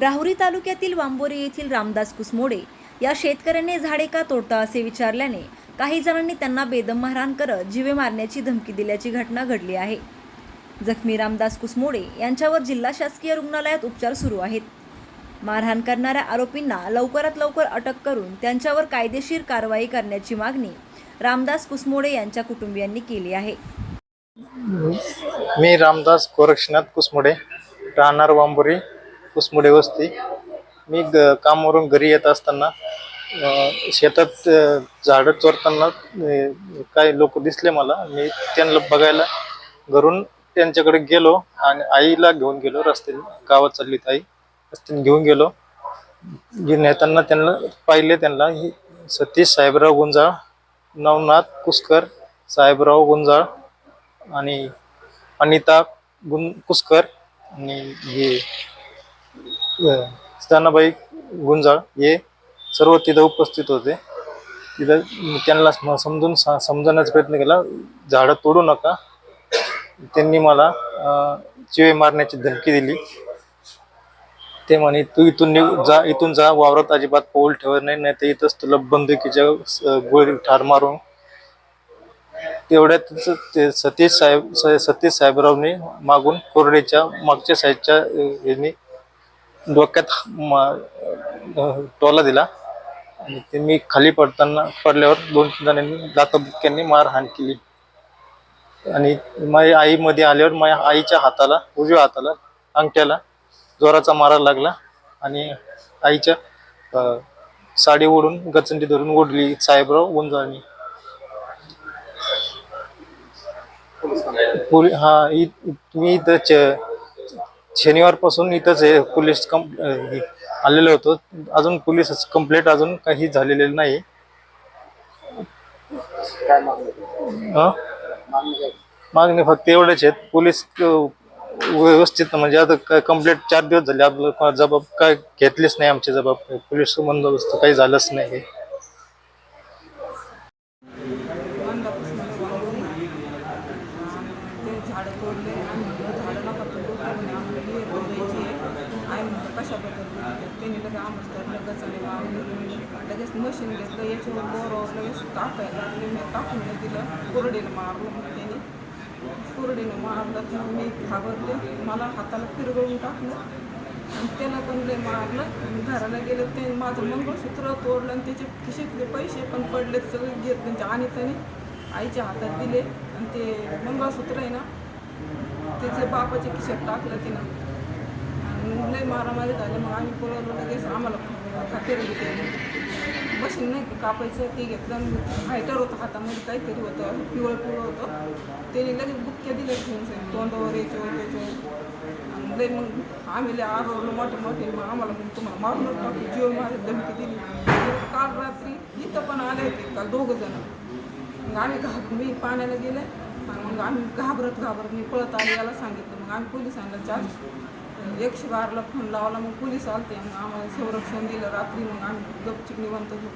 राहुरी तालुक्यातील वांबोरे येथील रामदास कुसमोडे या शेतकऱ्याने झाडे का तोडता असे विचारल्याने काही जणांनी त्यांना बेदम मारहाण करत जीवे मारण्याची धमकी दिल्याची घटना घडली आहे. जखमी रामदास कुसमोडे यांच्यावर जिल्हा शासकीय रुग्णालयात उपचार सुरू आहेत. मारहाण करणाऱ्या आरोपींना लवकरात लवकर अटक करून त्यांच्यावर कायदेशीर कारवाई करण्याची मागणी रामदास कुसमोडे यांच्या कुटुंबियांनी केली आहे. मी रामदास गोरक्षनाथ कुसमोडे राहणार वांबोरी कुसमुडे वस्ती. मी ग कामावरून घरी येत असताना शेतात झाडं चोरताना काही लोक दिसले मला. मी त्यांना बघायला घरून त्यांच्याकडे गेलो आणि आईला घेऊन गेलो रस्त्याने. गावात चालली आई. रस्त्याने घेऊन गेलो. नेताना त्यांना पाहिले त्यांना ही सतीश साहेबराव गुंजाळ नवनाथ कुसकर साहेबराव गुंजाळ आणि अनिता गुन कुसकर आणि हे स्तनाबाई गुंजाळ हे सर्व तिथं उपस्थित होते. तिथं त्यांना समजून सा- समजवण्याचा प्रयत्न केला झाडं तोडू नका. त्यांनी मला चिवे मारण्याची धमकी दिली. ते म्हणे तू इथून निघ जा इथून जा वावरात अजिबात पाऊल ठेवत नाही नाही तर इथंच तुला बंदुकीच्या स- गोळी ठार मारून. तेवढ्यात ते सतीश साहेब स- सतीश साहेबरावने मागून कोरडेच्या मागच्या साईडच्या यांनी डोक्यात टोला दिला. आणि ते मी खाली पडताना पडल्यावर दोन तीन जणांनी लाथाबुक्क्यांनी मारहाण केली. आणि माझ्या आईमध्ये आल्यावर माझ्या आईच्या हाताला उजव्या हाताला अंगठ्याला जोराचा मारा लागला. आणि आईच्या साडी ओढून गचंडी धरून ओढली. साहेबराव गुंजाळणी हा तुम्ही मी इथं च- शनिवारपासून इथंच आहे पोलीस कं हे आलेलो होतो. अजून पोलीस कंप्लेंट अजून काही झालेले नाही हं? मागणी फक्त एवढेच आहेत. पोलीस व्यवस्थित म्हणजे आता कंप्लेंट चार दिवस झाले. आपलं जबाब काय घेतलेच नाही आमचे जबाब. पोलीस बंदोबस्त काही झालंच नाही ते झाडं तोडले आणि झाडं नका तोडू आम्ही म्हणे आम्हाला आहे. आई म्हणलं कशाबद्दल त्यांनी लगेच आम्हाला तर लगेच आणि आम्ही लगेच मशीन घेतलं याच्यावर बोरावर लगेच टाकायला लागले. मी टाकून दिलं. कोरडीनं मारलं मग त्यांनी कोरडीनं मारलं. तर मी घाबरले. मला हाताला फिरवून टाकलं. आणि त्याला पण लय मारलं. घराला गेलं ते माझं मंगळसूत्र तोडलं आणि त्याचे खिशीतले पैसे पण पडले सगळे घेत त्यांच्या आणि त्याने आईच्या हातात दिले. आणि ते मंगळसूत्र आहे ना त्याचे बापाचे खिशात टाकलं तिनं. लय मारामारी झाले मग आम्ही पळवलं लगेच आम्हाला खातेर घेते मशीन नाही कापायचं ते घेतलं फायटर होतं हातामध्ये काहीतरी होतं पिवळं पिवळं होतं. त्याने लगेच बुक्क्या दिल्या घेऊन तोंडावर याच्यावर त्याच्यावर आणि लय मग आम्ही लय आरवलं मोठे मोठे. मग आम्हाला मग तुम्हाला मारून टाकू. जीव मारे धमकी दिली. काल रात्री इथं पण आले होते काल दोघं जण. आम्ही घाब मी पाण्याला गेले. आणि मग आम्ही घाबरत घाबरत मी पळत आले याला सांगितलं. मग आम्ही पोलिसांना चार्ज एकशे बारला फोन लावला मग पोलीस आलते. मग आम्हाला संरक्षण दिलं. रात्री मग आम्ही गपचिप निवंत होतो